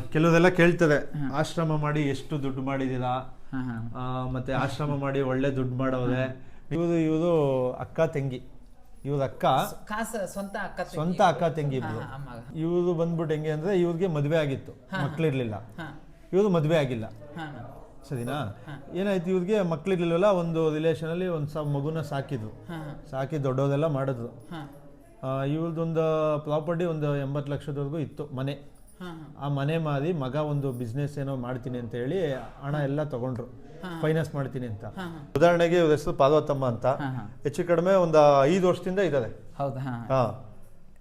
ಕೆಲವುದೆಲ್ಲ ಕೇಳ್ತದೆ. ಆಶ್ರಮ ಮಾಡಿ ಎಷ್ಟು ದುಡ್ಡು ಮಾಡಿದ್ದೀರಾ? ಮತ್ತೆ ಆಶ್ರಮ ಮಾಡಿ ಒಳ್ಳೆ ದುಡ್ಡು ಮಾಡೋದೆ ಇವ್ರು ಇವ್ರು ಅಕ್ಕ ತಂಗಿ. ಇವ್ರ ಅಕ್ಕ ಸ್ವಂತ ಅಕ್ಕ ತಂಗಿ. ಸ್ವಂತ ಅಕ್ಕ ತಂಗಿ ಇವ್ರು. ಇವ್ರು ಬಂದ್ಬಿಟ್ಟು ಹೆಂಗೆ ಅಂದ್ರೆ ಇವ್ರಿಗೆ ಮದ್ವೆ ಆಗಿತ್ತು. ಮಕ್ಳಿರ್ಲಿಲ್ಲ. ಇವ್ರು ಮದ್ವೆ ಆಗಿಲ್ಲ. ಸರಿನಾ? ಏನಾಯ್ತು ಇವ್ರಿಗೆ ಮಕ್ಳಿರ್ಲಿಲ್ಲ ಒಂದು ರಿಲೇಷನ್ ಅಲ್ಲಿ ಒಂದು ಸ ಮಗುನ ಸಾಕಿದ್ರು. ಸಾಕಿ ದೊಡ್ಡೋದೆಲ್ಲ ಮಾಡಿದ್ರು. ಹಾ. ಇವ್ರದ್ದೊಂದು ಪ್ರಾಪರ್ಟಿ ಒಂದು ಎಂಬತ್ತು ಲಕ್ಷದವರೆಗೂ ಇತ್ತು ಮನೆ. ಆ ಮನೆ ಮಾದಿ ಮಗ ಒಂದು ಬಿಸ್ನೆಸ್ ಏನೋ ಮಾಡ್ತೀನಿ ಅಂತ ಹೇಳಿ ಹಣ ಎಲ್ಲ ತಗೊಂಡ್ರು. ಫೈನಾನ್ಸ್ ಮಾಡ್ತೀನಿ ಅಂತ. ಉದಾಹರಣೆಗೆ ಇವ್ರ ಹೆಸರು ಪಾರ್ವತಮ್ಮ ಅಂತ. ಹೆಚ್ಚು ಕಡಿಮೆ ಒಂದು ಐದು ವರ್ಷದಿಂದ ಇದ್ದಾರೆ ಹೌದಾ? ಹಾ.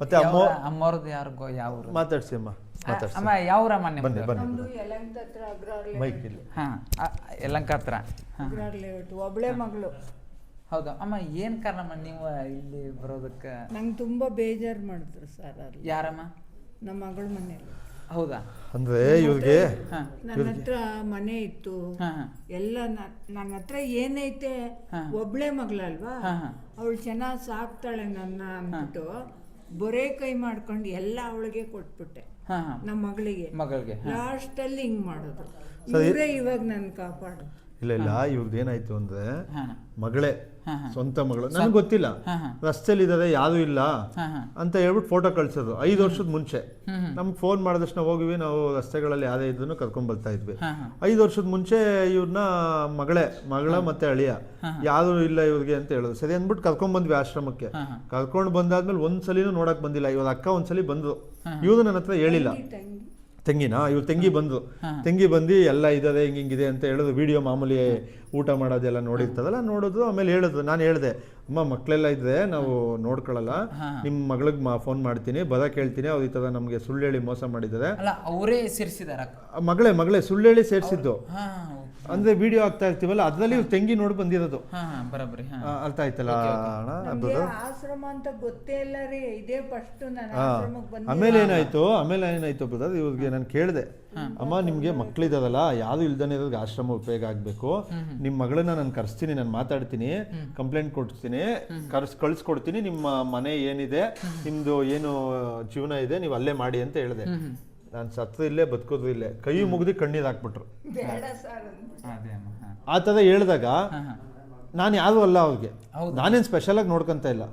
ಮತ್ತೆ ಅಮ್ಮ ಅಮ್ಮವ್ರದ್ದು ಯಾರಿಗೋ ಯಾವ ಮಾತಾಡ್ಸಿ ಅಮ್ಮ ಮಾತಾಡ್ಸಿ. ಅಮ್ಮ ಯಾವ ಊರಮ್ಮ ನಿಮ್ದು? ಬನ್ನಿ ಬನ್ನಿ ಮೈಕ್ ಇಲ್ಲಿ. ಹಾ ಹತ್ರ. ಒಬ್ಳೆ ಮಗಳು. ಹೌದಾ. ಅಮ್ಮ ಏನ್ ಕಾರಣಮ್ಮ ನೀವು ಇಲ್ಲಿ ಬರೋದಕ್ಕೆ? ನಂಗೆ ತುಂಬಾ ಬೇಜಾರು ಮಾಡಿದ್ರು ಸರ್ ಯಾರಮ್ಮ? ನಮ್ಮ ಮಗಳ ಮನೇಲಿ ಹೌದಾ? ಅಂದ್ರೆ ಇವ್ರಿಗೆ ಹಾ. ನನ್ನ ಹತ್ರ ಮನೆ ಇತ್ತು. ಎಲ್ಲ ನನ್ನ ಹತ್ರ ಏನೈತೆ? ಒಬ್ಳೆ ಮಗಳಲ್ವಾ? ಅವಳು ಚೆನ್ನಾಗಿ ಸಾಕ್ತಾಳೆ ನನ್ನ ಅಂದ್ಬಿಟ್ಟು ಬೊರೆ ಕೈ ಮಾಡ್ಕೊಂಡು ಎಲ್ಲ ಅವಳಿಗೆ ಕೊಟ್ಬಿಟ್ಟೆ. ಹಾ ಹಾ. ನಮ್ಮ ಮಗಳಿಗೆ. ಮಗಳಿಗೆ ಲಾಸ್ಟಲ್ಲಿ ಹಿಂಗ್ ಮಾಡೋದು. ಇವರೇ ಇವಾಗ ನನ್ ಕಾಪಾಡು ಇಲ್ಲ ಇಲ್ಲ. ಇವ್ರದ್ದು ಏನಾಯ್ತು ಅಂದ್ರೆ ಮಗಳೇ ಸ್ವಂತ ಮಗಳು. ನನಗೆ ಗೊತ್ತಿಲ್ಲ. ರಸ್ತೆಯಲ್ಲಿ ರಸ್ತೆಲಿ ಇದ್ದಾರೆ ಯಾರು ಇಲ್ಲ ಅಂತ ಹೇಳ್ಬಿಟ್ಟು ಫೋಟೋ ಕಳ್ಸೋದು. ಐದು ವರ್ಷದ ಮುಂಚೆ. ನಮ್ಗೆ ಫೋನ್ ಮಾಡಿದಷ್ಟು ಹೋಗಿವಿ ನಾವು ರಸ್ತೆಗಳಲ್ಲಿ ಯಾರೇ ಇದ್ರು ಕರ್ಕೊಂಡ್ ಬರ್ತಾ ಇದ್ವಿ. ಐದು ವರ್ಷದ ಮುಂಚೆ ಇವ್ರನ್ನ ಮಗಳೇ ಮಗಳ ಮತ್ತೆ ಅಳಿಯ. ಯಾರು ಇಲ್ಲ ಇವ್ರಿಗೆ ಅಂತ ಹೇಳೋದು. ಸರಿ ಅಂದ್ಬಿಟ್ಟು ಕರ್ಕೊಂಡ್ ಬಂದ್ವಿ ಆಶ್ರಮಕ್ಕೆ. ಕರ್ಕೊಂಡ್ ಬಂದಾದ್ಮೇಲೆ ಒಂದ್ಸಲಿನೂ ನೋಡಕ್ ಬಂದಿಲ್ಲ. ಇವ್ರ ಅಕ್ಕ ಒಂದ್ಸಲಿ ಬಂದ್ರು. ಇವ್ರು ನನ್ನ ಹತ್ರ ಹೇಳಿಲ್ಲ. ತೆಂಗಿನಾ? ಇವ್ರು ತೆಂಗಿ ಬಂದ್ರು ತೆಂಗಿ ಬಂದು ಎಲ್ಲ ಹಿಂಗ್ ಹಿಂಗಿದೆ ಅಂತ ಹೇಳೋದು ವಿಡಿಯೋ ಮಾಮೂಲಿ ಊಟ ಮಾಡೋದೆಲ್ಲ ನೋಡಿರ್ತದಲ್ಲ ನೋಡೋದು ಆಮೇಲೆ ಹೇಳೋದು. ನಾನು ಹೇಳಿದೆ ಅಮ್ಮ ಮಕ್ಕಳೆಲ್ಲ ಇದ್ರೆ ನಾವು ನೋಡ್ಕೊಳ್ಳಲ್ಲ ನಿಮ್ಮ ಮಗಳಿಗೆ ಮಾ ಫೋನ್ ಮಾಡ್ತೀನಿ ಬದ ಕೇಳ್ತೀನಿ ಅವ್ರು ಈ ಥರ ನಮಗೆ ಸುಳ್ಳು ಹೇಳಿ ಮೋಸ ಮಾಡಿದ್ದಾರೆ. ಅಲ್ಲ ಅವರೇ ಸೇರಿಸಿದಾರ ಮಗಳೇ ಮಗಳೇ ಸುಳ್ಳು ಹೇಳಿ ಸೇರಿಸಿದ್ದು. ಅಂದ್ರೆ ವಿಡಿಯೋ ಆಗ್ತಾ ಇರ್ತೀವಲ್ಲ ಅದ್ರಲ್ಲಿ ತೆಂಗಿ ನೋಡಿ ಬಂದಿರೋದು. ಅರ್ಥ ಆಯ್ತಲ್ಲ ಆಶ್ರಮ ಅಂತ ಗೊತ್ತೇ ಇಲ್ಲ ರೀ ಇದೇ ಫಸ್ಟ್ ನಾನು ಆಶ್ರಮಕ್ಕೆ ಬಂದ ಆಮೇಲೆ ಏನಾಯ್ತು ಆಮೇಲೆ ಏನಾಯ್ತು ಬ್ರದರ್ ಇವ್ರಿಗೆ ನಾನು ಕೇಳಿದೆ. ಅಮ್ಮ ನಿಮ್ಗೆ ಮಕ್ಳಿದಾರಲ್ಲ ಯಾರು ಇಲ್ದನೆ ಇರೋದ್ ಆಶ್ರಮ ಉಪಯೋಗ ಆಗ್ಬೇಕು. ನಿಮ್ ಮಗಳನ್ನ ನಾನು ಕರ್ಸ್ತೀನಿ ನಾನು ಮಾತಾಡ್ತೀನಿ ಕಂಪ್ಲೇಂಟ್ ಕೊಡ್ತೀನಿ ಕರ್ಸ್ ಕಳ್ಸ್ಕೊಡ್ತೀನಿ. ನಿಮ್ಮ ಮನೆ ಏನಿದೆ ನಿಮ್ದು ಏನು ಜೀವನ ಇದೆ ನೀವು ಅಲ್ಲೇ ಮಾಡಿ ಅಂತ ಹೇಳಿದೆ. ನಾನು ಸತ್ತು ಇಲ್ಲೇ ಬದುಕೋದು ಇಲ್ಲೇ. ಕೈ ಮುಗಿದು ಕಣ್ಣೀರ್ ಹಾಕ್ಬಿಟ್ರು. ಬೇಡ ಸರ್ ಅಂದ್ರು. ಅದೇ ಅಮ್ಮ ಆ ಥರ ಹೇಳಿದಾಗ ನಾನು ಯಾರು ಅಲ್ಲ ಅವ್ರಿಗೆ. ನಾನೇನು ಸ್ಪೆಷಲ್ ಆಗಿ ನೋಡ್ಕೊಂತ ಇಲ್ಲ.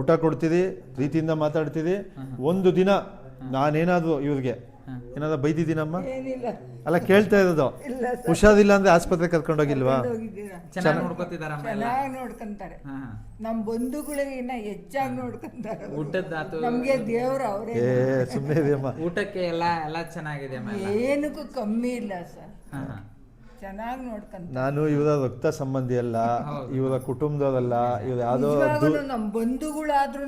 ಊಟ ಕೊಡ್ತೀರಿ ಪ್ರೀತಿಯಿಂದ ಮಾತಾಡ್ತೀರಿ ಒಂದು ದಿನ ನಾನೇನಾದ್ರು ಇವ್ರಿಗೆ ಏನಾದ್ರು ಬೈದಿದ್ದೀನಮ್ಮ? ಏನಿಲ್ಲ. ಅಲ್ಲ ಕೇಳ್ತಾ ಇರೋದು. ಇಲ್ಲ ಹುಷಾರಿಲ್ಲ ಅಂದ್ರೆ ಆಸ್ಪತ್ರೆ ಕರ್ಕೊಂಡೋಗಿಲ್ವಾ ಹೋಗಿದ್ದೀರಾ? ಚೆನ್ನಾಗಿ ಎಲ್ಲ. ಚೆನ್ನಾಗಿ ನೋಡ್ಕೊಂತಾರೆ. ಹಾ ಹಾ. ನಮ್ ಬಂಧುಗಳಿಗಿನ್ನ ಹೆಚ್ಚಾಗಿ ನೋಡ್ಕೊಂತಾರೆ ಅವ್ರು. ಊಟದ್ದಾತು ನಮ್ಗೆ ದೇವ್ರ ಅವರೇ ಏ ಸುಮ್ಮನೆ ಇದೆಯಮ್ಮ. ಊಟಕ್ಕೆ ಎಲ್ಲ ಎಲ್ಲ ಚೆನ್ನಾಗಿದೆ ಅಮ್ಮ ಎಲ್ಲ. ಏನಕ್ಕೂ ಕಮ್ಮಿ ಇಲ್ಲ ಸರ್. ಹಾ ಹಾ. ಚೆನ್ನಾಗಿ ನೋಡ್ಕೊಂತಾರೆ. ನಾನು ಇವರ ರಕ್ತ ಸಂಬಂಧಿ ಅಲ್ಲ ಇವರ ಕುಟುಂಬದವರಲ್ಲ ಇವ್ರ ಯಾವ್ದೋ ನಿಜವಾಗ್ಲೂ ನಮ್ ಬಂಧುಗಳಾದ್ರೂ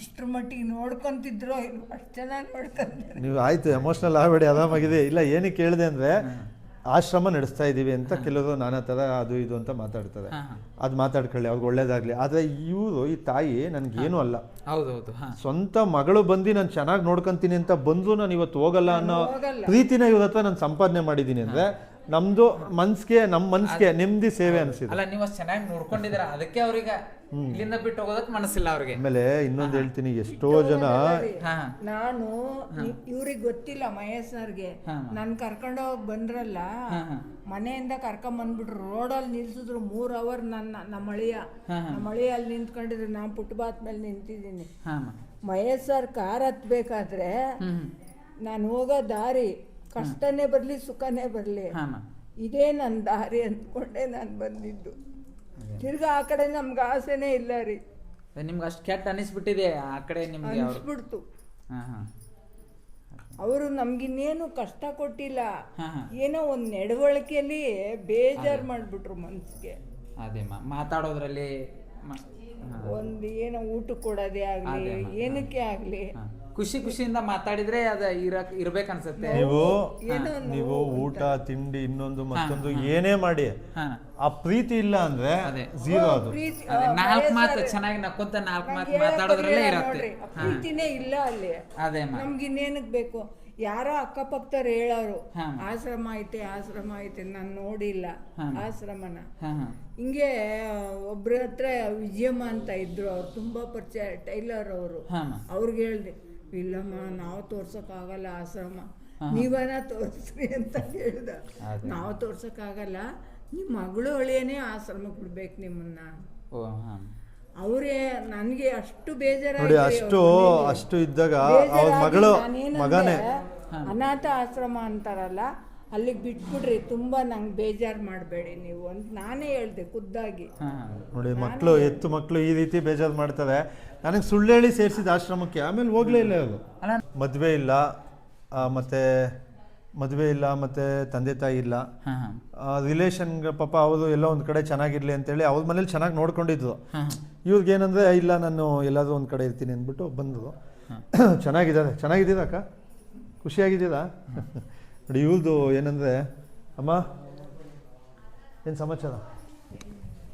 ಇಷ್ಟ್ರ ಮಟ್ಟಿಗೆ ನೋಡ್ಕೊಂತಿದ್ರು ಅಷ್ಟು ಚೆನ್ನಾಗಿ ನೋಡ್ಕೊಂತಾರೆ. ನೀವು ಆಯ್ತು ಎಮೋಷನಲ್ ಆಗಬೇಡಿ ಆರಾಮಾಗಿದೆ ಇಲ್ಲ ಏನಕ್ಕೆ ಕೇಳಿದೆ ಅಂದ್ರೆ ಆಶ್ರಮ ನಡೆಸ್ತಾ ಇದ್ದೀವಿ ಅಂತ ಕೆಲವರು ನಾನಾ ಥರ ಅದು ಇದು ಅಂತ ಮಾತಾಡ್ತಾರೆ. ಅದು ಮಾತಾಡ್ಕೊಳ್ಳಿ ಅವ್ರಿಗೆ ಒಳ್ಳೇದಾಗಲಿ. ಆದರೆ ಇವರು ಈ ತಾಯಿ ನನಗೇನು ಅಲ್ಲ. ಹೌದೌದು ಸ್ವಂತ ಮಗಳು ಬಂದು ನಾನು ಚೆನ್ನಾಗಿ ನೋಡ್ಕೊಂತೀನಿ ಅಂತ ಬಂದು ನಾನು ಇವತ್ತು ಹೋಗಲ್ಲ ಅನ್ನೋ. ಪ್ರೀತಿನ ಇವ್ರ ಹತ್ರ ನಾನು ಸಂಪಾದನೆ ಮಾಡಿದ್ದೀನಿ ಅಂದರೆ ನಮ್ಮದು ಮನ್ಸ್ಗೆ ನಮ್ಮ ಮನ್ಸ್ಗೆ ನೆಮ್ಮದಿ ಸೇವೆ ಅನಿಸಿದೆ. ಅಲ್ಲ ನೀವು ಚೆನ್ನಾಗಿ ನೋಡ್ಕೊಂಡಿದ್ದೀರ? ಅದಕ್ಕೆ ಅವ್ರಿಗೆ ಇಲ್ಲಿಂದ ಬಿಟ್ಟು ಹೋಗೋದಕ್ಕೆ ಮನಸ್ಸಿಲ್ಲ ಅವ್ರಿಗೆ. ಆಮೇಲೆ ಇನ್ನೊಂದು ಹೇಳ್ತೀನಿ ಎಷ್ಟೋ ಜನ ನಾನು ಇವ್ರಿಗೆ ಗೊತ್ತಿಲ್ಲ ಮಹೇಶ್ ಸರ್ಗೆ ನನ್ ಕರ್ಕೊಂಡು ಹೋಗ್ ಬಂದ್ರಲ್ಲ ಮನೆಯಿಂದ ಕರ್ಕೊಂಡ್ ಬಂದ್ಬಿಟ್ರು. ರೋಡಲ್ಲಿ ನಿಲ್ಸಿದ್ರು ಮೂರ್ ಅವರ್ ನನ್ನ ನಮ್ಮ ಅಳಿಯ. ನಮ್ಮ ಅಳಿಯ ಅಲ್ಲಿ ನಿಂತ್ಕೊಂಡಿದ್ರು. ನಾ ಪುಟ್ಬಾತ್ ಮೇಲೆ ನಿಂತಿದ್ದೀನಿ. ಮಹೇಶ್ ಸರ್ ಕಾರ್ ಹತ್ಬೇಕಾದ್ರೆ ನಾನು ಹೋಗೋ ದಾರಿ ಕಷ್ಟನೇ ಬರ್ಲಿ ಸುಖನೇ ಬರ್ಲಿ. ಇದೇ ನನ್ನ ದಾರಿ ಅಂದ್ಕೊಂಡೆ ನಾನು ಬಂದಿದ್ದು. ತಿರ್ಗಾ ಆ ಕಡೆ ನಮ್ಗೆ ಆಸೆನೇ ಇಲ್ಲ ರೀ. ನಿಮ್ಗೆ ಅಷ್ಟು ಕೆಟ್ಟ ಅನಿಸ್ಬಿಟ್ಟಿದೆ ಆ ಕಡೆ ನಿಮ್ಗೆ ಅವ್ರು ಅನ್ಸ್ಬಿಡ್ತು. ಹಾ ಹಾ. ಅವರು ನಮ್ಗಿನ್ನೇನು ಕಷ್ಟ ಕೊಟ್ಟಿಲ್ಲ. ಹಾ ಹಾ. ಏನೋ ಒಂದು ನಡವಳಿಕೆಯಲ್ಲಿ ಬೇಜಾರು ಮಾಡಿಬಿಟ್ರು ಮನ್ಸಿಗೆ. ಅದೇ ಮಾ ಮಾತಾಡೋದ್ರಲ್ಲಿ ಮ- ಹಾ. ಒಂದು ಏನೋ ಊಟ ಕೊಡೋದೇ ಆಗಲಿ ಏನಕ್ಕೆ ಆಗಲಿ. ಹಾ. ಖುಷಿ ಖುಷಿಯಿಂದ ಮಾತಾಡಿದ್ರೆ ಅದ ಇರಕ್ ಇರ್ಬೇಕು ಅನ್ಸುತ್ತೆ. ನೀವು ನೀವು ಊಟ ತಿಂಡಿ ಇನ್ನೊಂದು ಮತ್ತೊಂದು ಏನೇ ಮಾಡಿ ಆ ಪ್ರೀತಿ ಇಲ್ಲ ಅಂದ್ರೆ ಅದೇ. ಝೀರೋ ಅದು. ನಾಲ್ಕು ಮಾತು ಚೆನ್ನಾಗಿ ನಕ್ಕೊಂತ ನಾಲ್ಕು ಮಾತು ಮಾತಾಡೋದ್ರಲ್ಲೇ ಇರತ್ತೆ. ಪ್ರೀತಿನೇ ಇಲ್ಲ ಅಲ್ಲಿ. ಅದೇ ನಮ್ಗೆ ಇನ್ನೇನಕ್ ಬೇಕು? ಯಾರೋ ಅಕ್ಕಪಕ್ಕದವ್ರು ಹೇಳೋರು. ಆಶ್ರಮ ಐತೆ ಆಶ್ರಮ ಐತೆ ನಾನು ನೋಡಿಲ್ಲ ಆಶ್ರಮನ. ಹಿಂಗೆ ಒಬ್ರ ಹತ್ರ ವಿಜಯಮ್ಮ ಅಂತ ಇದ್ರು ಅವ್ರು ತುಂಬಾ ಪರಿಚಯ ಟೈಲರ್ ಅವರು. ಅವ್ರಿಗೆ ಹೇಳ್ದೆ ಇಲ್ಲಮ್ಮ ನಾವು ತೋರ್ಸೋಕ್ಕಾಗಲ್ಲ ಆಶ್ರಮ. ನೀವನ ತೋರಿಸ್ರಿ ಅಂತ ಹೇಳ್ದ. ನಾವು ತೋರ್ಸಕ್ಕಾಗಲ್ಲ ನಿಮ್ಮ ಮಗಳು ಅಳಿಯನೇ ಆಶ್ರಮಕ್ಕೆ ಬಿಡ್ಬೇಕು ನಿಮ್ಮನ್ನ. ಅವರೇ ನನಗೆ ಅಷ್ಟು ಬೇಜಾರಾಗಿ ನೋಡಿ ಅಷ್ಟು ಅಷ್ಟು ಇದ್ದಾಗ ಅವ್ರ ಮಗಳು ಮಗನೇ. ಅನಾಥ ಆಶ್ರಮ ಅಂತಾರಲ್ಲ ಅಲ್ಲಿಗೆ ಬಿಟ್ಬಿಡ್ರಿ ತುಂಬಾ ನಂಗೆ ಬೇಜಾರು ಮಾಡಬೇಡಿ ನೀವು ಅಂತ ನಾನೇ ಹೇಳ್ದೆ ಖುದ್ದಾಗಿ. ಹಾ ನೋಡಿ ಮಕ್ಕಳು ಎತ್ತು ಮಕ್ಕಳು ಈ ರೀತಿ ಬೇಜಾರು ಮಾಡ್ತಾರೆ. ನನಗೆ ಸುಳ್ಳು ಹೇಳಿ ಸೇರಿಸಿದ ಆಶ್ರಮಕ್ಕೆ ಆಮೇಲೆ ಹೋಗ್ಲೇ ಇಲ್ಲ ಅದು. ಮದುವೆ ಇಲ್ಲ ಆ, ಮತ್ತೆ ಮದುವೆ ಇಲ್ಲ ಮತ್ತೆ ತಂದೆ ತಾಯಿ ಇಲ್ಲ. ರಿಲೇಷನ್ ಪಾಪ ಅವರು ಎಲ್ಲ ಒಂದು ಕಡೆ ಚೆನ್ನಾಗಿರ್ಲಿ ಅಂತೇಳಿ ಅವ್ರ ಮನೇಲಿ ಚೆನ್ನಾಗಿ ನೋಡ್ಕೊಂಡಿದ್ರು. ಹಾ ಇವ್ರಿಗೆ ಏನಂದ್ರೆ ಇಲ್ಲ ನಾನು ಎಲ್ಲಾದ್ರೂ ಒಂದು ಕಡೆ ಇರ್ತೀನಿ ಅಂದ್ಬಿಟ್ಟು ಬಂದರು. ಚೆನ್ನಾಗಿದ್ದಾರೆ. ಚೆನ್ನಾಗಿದ್ದೀರಾ ಅಕ್ಕ? ಖುಷಿಯಾಗಿದ್ದೀರಾ? ನೋಡಿ ಇವಳದು ಏನಂದ್ರೆ ಅಮ್ಮ ಏನು ಸಮಾಚಾರ?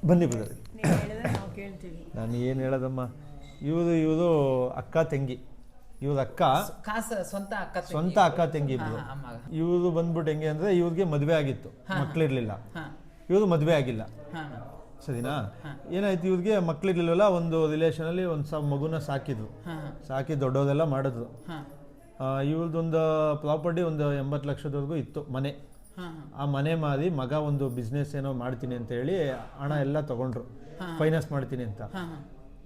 ಬನ್ನಿ ಕೇಳ್ತೀವಿ. ನಾನು ಏನು ಹೇಳೋದಮ್ಮ? ಇವರು ಇವರು ಅಕ್ಕ ತಂಗಿ. ಇವ್ರ ಅಕ್ಕ ಸ್ವಂತ ಅಕ್ಕ ತಂಗಿ. ಸ್ವಂತ ಅಕ್ಕ ತಂಗಿ ಇಬ್ರು. ಇವ್ರು ಬಂದ್ಬಿಟ್ಟು ಹೆಂಗೆ ಅಂದರೆ ಇವ್ರಿಗೆ ಮದುವೆ ಆಗಿತ್ತು. ಮಕ್ಳಿರ್ಲಿಲ್ಲ. ಇವರು ಮದುವೆ ಆಗಿಲ್ಲ. ಸರಿನಾ? ಏನಾಯ್ತು ಇವ್ರಿಗೆ ಮಕ್ಳಿರ್ಲಿಲ್ಲ ಒಂದು ರಿಲೇಷನಲ್ಲಿ ಒಂದು ಸ ಮಗುನ ಸಾಕಿದ್ರು. ಸಾಕಿ ದೊಡ್ಡೋದೆಲ್ಲ ಮಾಡಿದ್ರು. ಹಾ ಇವ್ರದ್ದೊಂದು ಪ್ರಾಪರ್ಟಿ ಒಂದು ಎಂಬತ್ತು ಲಕ್ಷದವರೆಗೂ ಇತ್ತು ಮನೆ. ಆ ಮನೆ ಮಾರಿ ಮಗ ಒಂದು ಬಿಸ್ನೆಸ್ ಏನೋ ಮಾಡ್ತೀನಿ ಅಂತ ಹೇಳಿ ಹಣ ಎಲ್ಲ ತಗೊಂಡ್ರು. ಫೈನಾನ್ಸ್ ಮಾಡ್ತೀನಿ ಅಂತ.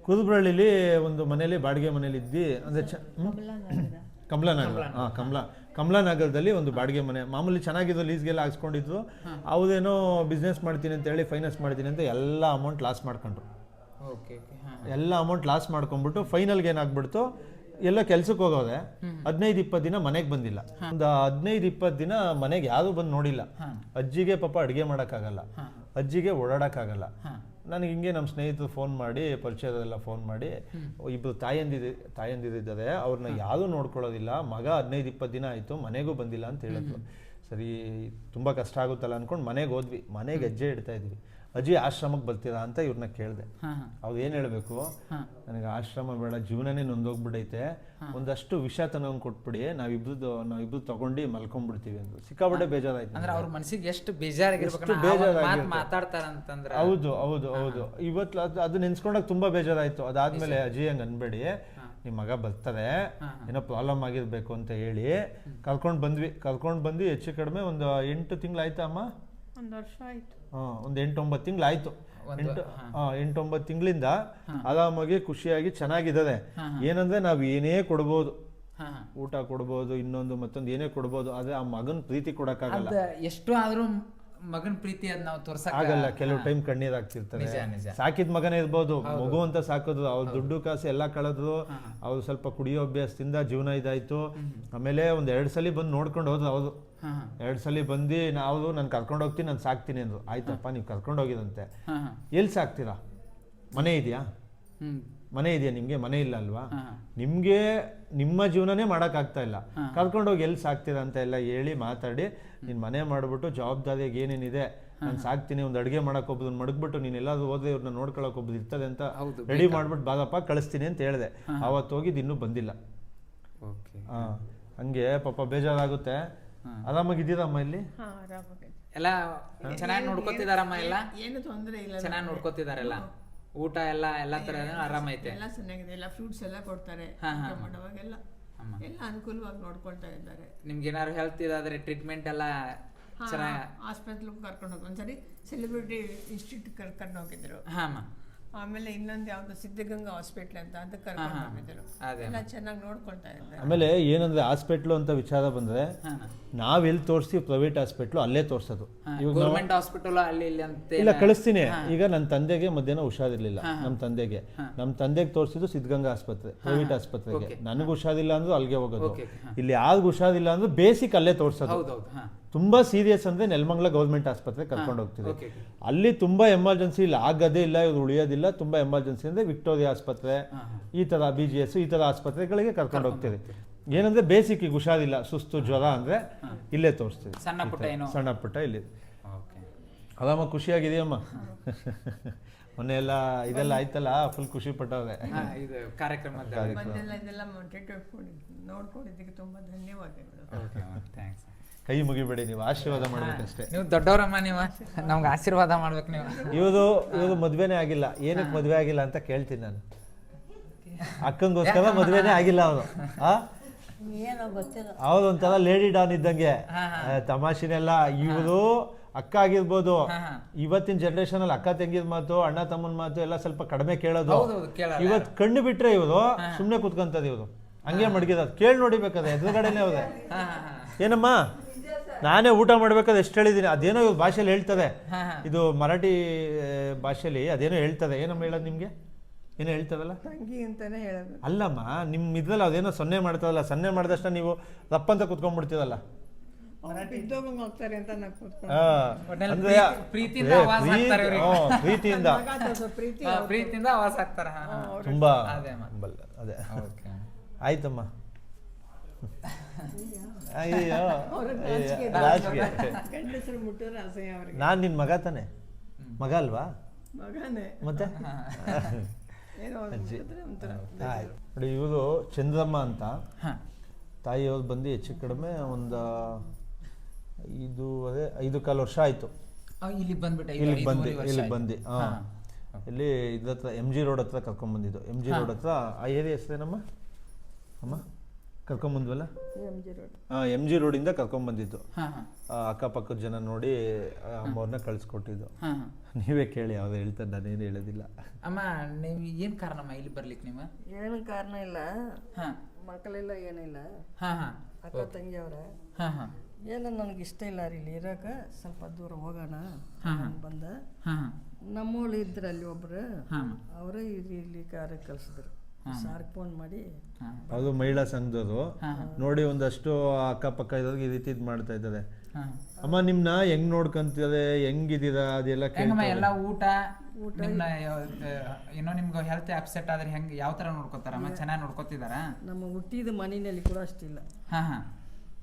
ಕುದುಬ್ರಳ್ಳಿಲಿ ಒಂದು ಮನೇಲಿ ಬಾಡಿಗೆ ಮನೇಲಿ ಇದ್ವಿ ಅಂದ್ರೆ ಚ? ಕಮಲಾನಗರ. ಹಾಂ ಕಮಲಾ ಕಮಲಾನಗರದಲ್ಲಿ ಒಂದು ಬಾಡಿಗೆ ಮನೆ. ಮಾಮೂಲಿ ಚೆನ್ನಾಗಿದ್ದು ಲೀಸ್ಗೆಲ್ಲ ಹಾಕ್ಸ್ಕೊಂಡಿದ್ರು. ಅವ್ರೇನೋ ಬಿಸ್ನೆಸ್ ಮಾಡ್ತೀನಿ ಅಂತ ಹೇಳಿ ಫೈನಾನ್ಸ್ ಮಾಡ್ತೀನಿ ಅಂತ ಎಲ್ಲ ಅಮೌಂಟ್ ಲಾಸ್ ಮಾಡ್ಕೊಂಡ್ರು. ಓಕೆ ಓಕೆ ಹಾ ಎಲ್ಲ ಅಮೌಂಟ್ ಲಾಸ್ ಮಾಡ್ಕೊಂಡ್ಬಿಟ್ಟು ಫೈನಲ್ಗೆ ಏನಾಗ್ಬಿಡ್ತು? ಎಲ್ಲ ಕೆಲ್ಸಕ್ಕೆ ಹೋಗೋದೆ ಹದಿನೈದು ಇಪ್ಪತ್ತು ದಿನ ಮನೆಗೆ ಬಂದಿಲ್ಲ. ಒಂದು ಹದಿನೈದು ಇಪ್ಪತ್ತು ದಿನ ಮನೆಗೆ ಯಾರು ಬಂದು ನೋಡಿಲ್ಲ. ಅಜ್ಜಿಗೆ ಪಾಪ ಅಡುಗೆ ಮಾಡೋಕ್ಕಾಗಲ್ಲ. ಅಜ್ಜಿಗೆ ಓಡಾಡೋಕ್ಕಾಗಲ್ಲ. ನನಗೆ ಹಿಂಗೆ ನಮ್ಮ ಸ್ನೇಹಿತರು ಫೋನ್ ಮಾಡಿ ಪರಿಚಯದಲ್ಲ ಫೋನ್ ಮಾಡಿ ಇಬ್ಬರು ತಾಯಂದಿದ ತಾಯಂದಿರಿದ್ದಾರೆ ಅವ್ರನ್ನ ಯಾರೂ ನೋಡ್ಕೊಳ್ಳೋದಿಲ್ಲ. ಮಗ ಹದಿನೈದು ಇಪ್ಪತ್ತು ದಿನ ಆಯಿತು ಮನೆಗೂ ಬಂದಿಲ್ಲ ಅಂತ ಹೇಳಿದ್ರು. ಸರಿ ತುಂಬ ಕಷ್ಟ ಆಗುತ್ತಲ್ಲ ಅಂದ್ಕೊಂಡು ಮನೆಗೆ ಹೋದ್ವಿ. ಮನೆಗೆ ಹೆಜ್ಜೆ ಇಡ್ತಾ ಇದ್ವಿ. ಅಜ್ಜಿ ಆಶ್ರಮಕ್ಕೆ ಬರ್ತೀರಾ ಅಂತ ಇವ್ರನ್ನ ಕೇಳಿದೆ. ಅವ್ರು ಏನು ಹೇಳಬೇಕು? ನನಗೆ ಆಶ್ರಮ ಬೇಡ ಜೀವನನೇ ನೊಂದೋಗ್ಬಿಡೈತೆ ಒಂದಷ್ಟು ವಿಷ ತನಗೆ ಕೊಟ್ಬಿಡಿ ನಾವಿಬ್ರದ್ದು ನಾವಿಬ್ರು ತಗೊಂಡು ಮಲ್ಕೊಂಡ್ಬಿಡ್ತೀವಿ ಅಂದ್ರು. ಸಿಕ್ಕಾಪಟ್ಟೆ ಬೇಜಾರಾಯ್ತು ಅಂದ್ರೆ ಅವ್ರ ಮನಸ್ಸಿಗೆ ಎಷ್ಟು ಬೇಜಾರಾಗಿರ್ಬೇಕು. ಮಾತು ಮಾತಾಡ್ತಾರಂತಂದ್ರೆ. ಹೌದು ಹೌದು ಹೌದು. ಇವತ್ತು ಅದು ಅದು ನೆನ್ಸ್ಕೊಂಡಾಗ ತುಂಬಾ ಬೇಜಾರಾಯ್ತು. ಅದಾದ್ಮೇಲೆ ಅಜ್ಜಿ ಹಂಗೆ ಅನ್ಬೇಡಿ. ನಿಮ್ಮ ಮಗ ಬರ್ತಾರೆ ಏನೋ ಪ್ರಾಬ್ಲಮ್ ಆಗಿರ್ಬೇಕು ಅಂತ ಹೇಳಿ ಕರ್ಕೊಂಡು ಬಂದ್ವಿ. ಕರ್ಕೊಂಡು ಬಂದು ಹೆಚ್ಚು ಕಡಿಮೆ ಒಂದು ಎಂಟು ತಿಂಗಳಾಯ್ತಾ ಅಮ್ಮ? ಒಂದು ವರ್ಷ ಆಯ್ತು. ಹಾಂ ಒಂದು ಎಂಟು ತಿಂಗಳಾಯ್ತು. ಎಂಟು ಹಾಂ. ಎಂಟೊಂಬತ್ತು ತಿಂಗಳಿಂದ ಆರಾಮಾಗಿ ಖುಷಿಯಾಗಿ ಚೆನ್ನಾಗಿದ್ದಾರೆ ಏನಂದ್ರೆ ನಾವು ಏನೇ ಕೊಡ್ಬೋದು. ಊಟ ಕೊಡ್ಬೋದು ಇನ್ನೊಂದು ಮತ್ತೊಂದು ಏನೇ ಕೊಡ್ಬೋದು ಆದ್ರೆ ಆ ಮಗನ ಪ್ರೀತಿ ಕೊಡಕ್ಕಾಗಲ್ಲ. ಅದ ಎಷ್ಟು ಆದ್ರೂ ಮಗನ ಪ್ರೀತಿ ಅದ್ ನಾವು ತೋರ್ಸಕ್ ಆಗಲ್ಲ ಕೆಲವು ಟೈಮ್ ಕಣ್ಣೀರು ನಿಜ ನಿಜ. ಸಾಕಿದ ಮಗನೇ ಇರ್ಬೋದು ಮಗು ಅಂತ ಸಾಕೋದು ಅವ್ರ ದುಡ್ಡು ಕಾಸು ಎಲ್ಲ ಕಳೆದ್ರು ಅವ್ರು ಸ್ವಲ್ಪ ಕುಡಿಯೋ ಅಭ್ಯಾಸದಿಂದ ಜೀವನ ಇದಾಯ್ತು. ಆಮೇಲೆ ಒಂದ್ ಎರಡ್ ಸಲ ಬಂದು ನೋಡ್ಕೊಂಡು ಹೋದ್ರು ಅವ್ರು. ಎರಡ್ ಸಲ ಬಂದು ನಾವು ನಾನು ಕರ್ಕೊಂಡು ಹೋಗ್ತೀನಿ ನಾನು ಸಾಕ್ತೀನಿ ಅಂದ್ರು. ಆಯ್ತಪ್ಪ ನೀವು ಕರ್ಕೊಂಡು ಹೋಗಿದಂತೆ. ಎಲ್ಲಿ ಸಾಕ್ತೀರಾ? ಮನೆ ಇದೆಯಾ? ಮನೆ ಇದೆಯಾ ನಿಮ್ಗೆ? ಮನೆ ಇಲ್ಲ ಅಲ್ವಾ? ನಿಮ್ಗೆ ನಿಮ್ಮ ಜೀವನನೇ ಮಾಡಕ್ ಇಲ್ಲ. ಇಲ್ಲ ಕರ್ಕೊಂಡೋಗಿ ಎಲ್ಲಿ ಸಾಕ್ತೀರಾ ಅಂತ ಎಲ್ಲ ಹೇಳಿ ಮಾತಾಡಿ ನೀನ್ ಮನೆ ಮಾಡ್ಬಿಟ್ಟು ಜವಾಬ್ದಾರಿಯಾಗಿ ಏನೇನಿದೆ ನಾನು ಸಾಕ್ತೀನಿ ಒಂದು ಅಡುಗೆ ಮಾಡಕ್ ಒಬ್ಬರು ಮಡಗ್ಬಿಟ್ಟು ನೀನ್ ಎಲ್ಲಾದ್ರೂ ಹೋದ್ರೆ ಇವ್ರನ್ನ ನೋಡ್ಕೊಳಕ್ ಹೋಗ್ಬೋದು ಇರ್ತದೆ ಅಂತ ರೆಡಿ ಮಾಡ್ಬಿಟ್ಟು ಬಾದಪ್ಪ ಕಳಿಸ್ತೀನಿ ಅಂತ ಹೇಳಿದೆ. ಅವತ್ತು ಹೋಗಿದ್ದು ಇನ್ನೂ ಬಂದಿಲ್ಲ. ಓಕೆ. ಹಾ. ಹಂಗೆ ಪಾಪ ಬೇಜಾರಾಗುತ್ತೆ. ಆರಾಮಾಗಿದ್ದೀರಮ್ಮ ಇಲ್ಲಿ? ಎಲ್ಲ ಚೆನ್ನಾಗಿ ನೋಡ್ಕೋತಿದಾರಮ್ಮ ಎಲ್ಲ? ಏನು ತೊಂದರೆ ಇಲ್ಲ. ಚೆನ್ನಾಗಿ ನೋಡ್ಕೊತಿದಾರೆಲ್ಲ? ಊಟ ಎಲ್ಲ ಎಲ್ಲಾ ತರ ಆರಾಮೈತೆ ಎಲ್ಲ ಚೆನ್ನಾಗಿದೆ. ಎಲ್ಲ ಫ್ರೂಟ್ಸ್ ಎಲ್ಲ ಕೊಡ್ತಾರೆ. ಊಟ ಮಾಡುವಾಗೆಲ್ಲ. ಎಲ್ಲ ಅನುಕೂಲವಾಗಿ ನೋಡ್ಕೊಳ್ತಾ ಇದ್ದಾರೆ. ನಿಮ್ಗೆ ಏನಾದ್ರು ಹೆಲ್ತ್ ಇದಾದ್ರೆ ಟ್ರೀಟ್ಮೆಂಟ್ ಎಲ್ಲ ಚೆನ್ನಾಗಿ ಹಾಸ್ಪಿಟ್ಲಿಗೆ ಕರ್ಕೊಂಡು ಹೋಗಿ ಒಂದ್ಸರಿ ಸೆಲೆಬ್ರಿಟಿ ಇನ್ಸ್ಟಿಟ್ಯೂಟ್ ಕರ್ಕೊಂಡು ಹೋಗಿದ್ರು. ಹಾ ಆಮೇಲೆ ಇನ್ನೊಂದು ಯಾವ್ದು? ಸಿದ್ಧಗಂಗಾ ಹಾಸ್ಪಿಟ್ಲ್ ಅಂತ ಅದಕ್ಕೆ ಕರ್ಕೊಂಡು ಹೋಗಿದ್ರು ಎಲ್ಲ ಚೆನ್ನಾಗಿ ನೋಡ್ಕೊಳ್ತಾ ಇದ್ದಾರೆ. ಆಮೇಲೆ ಏನಂದ್ರೆ ಹಾಸ್ಪಿಟ್ಲು ಅಂತ ವಿಚಾರ ಬಂದ್ರೆ ಹಾ ನಾವ್ ಎಲ್ಲಿ ತೋರಿಸ್ತೀವಿ ಪ್ರೈವೇಟ್ ಹಾಸ್ಪಿಟ್ಲು ಅಲ್ಲೇ ತೋರ್ಸೋದು. ಗೌರ್ಮೆಂಟ್ ಹಾಸ್ಪಿಟಲ್ ಅಲ್ಲಿ ಇಲ್ಲಿ ಅಂತ ಇಲ್ಲ ಕಳಿಸ್ತೀನಿ. ಈಗ ನನ್ನ ತಂದೆಗೆ ಮಧ್ಯಾಹ್ನ ಹುಷಾರಿರ್ಲಿಲ್ಲ ನಮ್ಮ ತಂದೆಗೆ. ನಮ್ಮ ತಂದೆಗೆ ತೋರಿಸಿದ್ದು ಸಿದ್ಧಗಂಗಾ ಆಸ್ಪತ್ರೆ ಪ್ರೈವೇಟ್ ಆಸ್ಪತ್ರೆಗೆ. ನನಗೆ ಹುಷಾರಿಲ್ಲ ಅಂದ್ರೂ ಅಲ್ಲಿಗೆ ಹೋಗೋದು. ಇಲ್ಲಿ ಯಾರಿಗೂ ಹುಷಾರಿಲ್ಲ ಅಂದ್ರೂ ಬೇಸಿಕ್ ಅಲ್ಲೇ ತೋರ್ಸೋದು. ತುಂಬಾ ಸೀರಿಯಸ್ ಅಂದ್ರೆ ನೆಲಮಂಗಲ ಗೌರ್ಮೆಂಟ್ ಆಸ್ಪತ್ರೆ ಕರ್ಕೊಂಡು ಹೋಗ್ತೀವಿ ಅಲ್ಲಿ ತುಂಬಾ ಎಮರ್ಜೆನ್ಸಿ ಇಲ್ಲ ಆಗದೇ ಇಲ್ಲ ಇವ್ರು ಉಳಿಯೋದಿಲ್ಲ ತುಂಬಾ ಎಮರ್ಜೆನ್ಸಿ ಅಂದ್ರೆ ವಿಕ್ಟೋರಿಯಾ ಆಸ್ಪತ್ರೆ ಈ ತರ ಬಿ ಜಿ ಎಸ್ ಈ ತರ ಆಸ್ಪತ್ರೆಗಳಿಗೆ ಕರ್ಕೊಂಡು ಹೋಗ್ತೀವಿ ಏನಂದ್ರೆ ಬೇಸಿಕ್ ಈಗ ಹುಷಾರಿಲ್ಲ ಸುಸ್ತು ಜ್ವರ ಅಂದ್ರೆ ಇಲ್ಲೇ ತೋರಿಸ್ತೀವಿ ಸಣ್ಣ ಪುಟ್ಟ ಏನೋ? ಸಣ್ಣ ಪುಟ್ಟ ಇಲ್ಲಿ. ಓಕೆ. ಆರಾಮ ಖುಷಿಯಾಗಿದೆಯಮ್ಮ? ಮೊನ್ನೆ ಎಲ್ಲ ಇದೆಲ್ಲ ಆಯ್ತಲ್ಲ ಫುಲ್ ಖುಷಿ ಪಟ್ಟವ್ರೆ. ಕಾರ್ಯಕ್ರಮ ಇದು ಕಾರ್ಯಕ್ರಮದ ಬಂದೆಲ್ಲ ಇದೆಲ್ಲ ನೋಡ್ಕೊಂಡಿದ್ದಕ್ಕೆ ತುಂಬಾ ಧನ್ಯವಾದಗಳು. ಓಕೆ ಥ್ಯಾಂಕ್ಸ್ ಕೈ ಮುಗಿಬೇಡಿ ನೀವು ಆಶೀರ್ವಾದ ಮಾಡ್ಬೇಕಷ್ಟೇ. ನೀವು ದೊಡ್ಡವರಮ್ಮ ನೀವು ನಮ್ಗೆ ಆಶೀರ್ವಾದ ಮಾಡ್ಬೇಕು ನೀವು. ಇವ್ದು ಇವ್ದು ಮದ್ವೆನೇ ಆಗಿಲ್ಲ. ಏನಕ್ಕೆ ಮದ್ವೆ ಆಗಿಲ್ಲ ಅಂತ ಕೇಳ್ತೀನಿ ನಾನು. ಅಕ್ಕಂಗೋಸ್ಕರ ಮದ್ವೆನೇ ಆಗಿಲ್ಲ ಅವರು ಆ? ಏನೋ ಗೊತ್ತಿಲ್ಲ. ಹೌದು ಒಂಥರ ಲೇಡಿ ಡಾನ್ ಇದ್ದಂಗೆ. ತಮಾಷೆನೆಲ್ಲ ಇವರು ಅಕ್ಕ ಆಗಿರ್ಬೋದು. ಇವತ್ತಿನ ಜನರೇಷನ್ ಅಲ್ಲಿ ಅಕ್ಕ ತಂಗಿದ ಮಾತು ಅಣ್ಣ ತಮ್ಮನ ಮಾತು ಎಲ್ಲ ಸ್ವಲ್ಪ ಕಡಿಮೆ ಕೇಳೋದು. ಇವತ್ತು ಕಣ್ಣು ಬಿಟ್ರೆ ಇವರು ಸುಮ್ಮನೆ ಕುತ್ಕೊಂತದ ಇವರು. ಹಂಗೆ ಮಡಗಿದ ಕೇಳಿ ನೋಡಿಬೇಕಾದ್ರೆ ಎದುರುಗಡೆನೆ ಅವ್ರೆ. ಏನಮ್ಮ? ನಾನೇ ಊಟ ಮಾಡ್ಬೇಕಾದ್ರೆ ಎಷ್ಟು ಹೇಳಿದ್ದೀನಿ ಅದೇನೋ ಇವ್ರ ಭಾಷೆಯಲ್ಲಿ ಹೇಳ್ತದೆ. ಇದು ಮರಾಠಿ ಭಾಷೆಯಲ್ಲಿ ಅದೇನೋ ಹೇಳ್ತದೆ ಏನಮ್ಮ ಹೇಳೋದು ನಿಮ್ಗೆ? ಏನೋ ಹೇಳ್ತದಲ್ಲ ತಂಗಿ ಅಂತಾನೆ ಹೇಳೋದು. ಅಲ್ಲಮ್ಮ ನಿಮ್ ಇದ್ರಲ್ಲ ಅದೇನೋ ಸೊನ್ನೆ ಮಾಡ್ತದಲ್ಲ ಸೊನ್ನೆ ಮಾಡಿದಷ್ಟ ನೀವು ಕುತ್ಕೊಂಡ್ಬಿಡ್ತೀವಲ್ಲ ಹೋಗ್ತಾರೆ ಅಂತ ನಾವು ಕೂತ್ಕೊಂಡು. ಆ, ಒಟ್ನಲ್ಲಿ ಅಂದ್ರೆ ಪ್ರೀತಿ- ಪ್ರೀತಿಯಿಂದ ಹಾಕ್ತಾರೆ ಇವ್ರಿಗೆ. ಮಗ ಪ್ರೀತಿ ತುಂಬಾ ಅದೇ ಅಮ್ಮ. ಬಲ್ಲ ಅದೇ. ಆಯ್ತಮ್ಮ. ಅಯ್ಯೋ. ಅಯ್ಯೋ, ನಾಚಿಕೆ ಗಂಡಸರು ಮುಟ್ಟಿದ್ರೆ ಅಸಹ್ಯ ಅವ್ರಿಗೆ. ನಾನು ನಿನ್ನ ಮಗ ತಾನೆ. ಮಗ ಅಲ್ವಾ? ಮಗನೇ. ಮತ್ತೆ? ಏನೋ ಮುಟ್ಟಿದ್ರೆ ಒಂಥರ. ಆಯ್ತು. ನೋಡಿ ಇವರು ಚಂದ್ರಮ್ಮ ಅಂತ. ತಾಯಿ ತಾಯಿಯವ್ರು ಬಂದು ಹೆಚ್ಚು ಕಡಿಮೆ ಒಂದು ಐದು ಅದೇ ಐದು ಕಾಲು ವರ್ಷ ಆಯ್ತು. ಇಲ್ಲಿ ಇಲ್ಲಿಗೆ ಬಂದ್ಬಿಟ್ಟೆ ಈಗ ಇಲ್ಲಿಗೆ ಬಂದು ಇಲ್ಲಿಗೆ ಬಂದು. ಹಾಂ. ಇಲ್ಲಿ ಇದ್ರ ಹತ್ರ ಎಂ ಜಿ ರೋಡ್ ಹತ್ರ ಕರ್ಕೊಂಬಂದಿದ್ದು ಎಂ ಜಿ ರೋಡ್ ಹತ್ರ ಆ ಏರಿಯಾ ಹೆಸರೇನಮ್ಮ? ಅಮ್ಮ? ಕರ್ಕೊಂಬಂದ್ವಲ್ಲ? M G road. ಹಾಂ ಎಂ ಜಿ ರೋಡಿಂದ ಕರ್ಕೊಂಬಂದಿದ್ದು. ಹಾ ಹಾ. ಆ, ಅಕ್ಕಪಕ್ಕದ ಜನ ನೋಡಿ ಅಮ್ಮವ್ರನ್ನ ಕಳಿಸ್ಕೊಟ್ಟಿದ್ದು. ಹಾ ಹಾ. ನೀವೇ ಕೇಳಿ ಅವ್ರು ಹೇಳ್ತಾರೆ ನಾನೇನು ಹೇಳೋದಿಲ್ಲ. ಅಮ್ಮ ನೀವು ಏನ್ ಕಾರಣಮ್ಮ ಇಲ್ಲಿ ಬರ್ಲಿಕ್ಕೆ ನೀವು? ಏನು ಕಾರಣ ಇಲ್ಲ. ಹಾ. ಮಕ್ಕಳೆಲ್ಲ ಏನಿಲ್ಲ. ಹಾ ಹಾ. ಅಕ್ಕ ತಂಗಿ ಅವ್ರ ಹಾ ಏನೋ ನನಗೆ ಇಷ್ಟ ಇಲ್ಲ ರೀ ಇಲ್ಲಿ ಇರಾಕ. ಸ್ವಲ್ಪ ದೂರ ಹೋಗೋಣ. ಬಂದ. ನಮ್ಮೋಳು ಇದ್ರು ಅಲ್ಲಿ ಒಬ್ರು. ಹಾ ಅವರೇ ಇಲ್ಲಿ ಇಲ್ಲಿ ಕಾರ್ಯ ಕಳಿಸಿದ್ರು. ಸಾರ್ಗೆ ಫೋನ್ ಮಾಡಿ ಅದು ಮಹಿಳಾ ಸಂಘದವರು ನೋಡಿ ಒಂದಷ್ಟು ಅಕ್ಕಪಕ್ಕ ಇರೋದು ಈ ರೀತಿ ಇದು ಮಾಡ್ತಾ ಇದ್ದಾರೆ. ಅಮ್ಮ ನಿಮ್ನ ಹೆಂಗ್ ನೋಡ್ಕೊಂತಿದ್ದಾರೆ? ಹೆಂಗಿದ್ದೀರಾ? ಅದೆಲ್ಲ ಹೆಂಗಮ್ಮ ಕೇಳ್ತಾರೆ ಎಲ್ಲ ಊಟ? ನಿಮ್ನ ಏನೋ ನಿಮ್ಗೆ ಹೆಲ್ತ್ ಅಪ್ಸೆಟ್ ಆದ್ರೆ ಹೆಂಗ್ ಯಾವ ತರ ನೋಡ್ಕೋತಾರಮ್ಮ ಚೆನ್ನಾಗಿ ನೋಡ್ಕೋತಿದಾರ ನಮ್ಮ ಹುಟ್ಟಿದ ಮನೆಯಲ್ಲಿ ಕೂಡ ಅಷ್ಟಿಲ್ಲ. ಹಾ ಹಾ.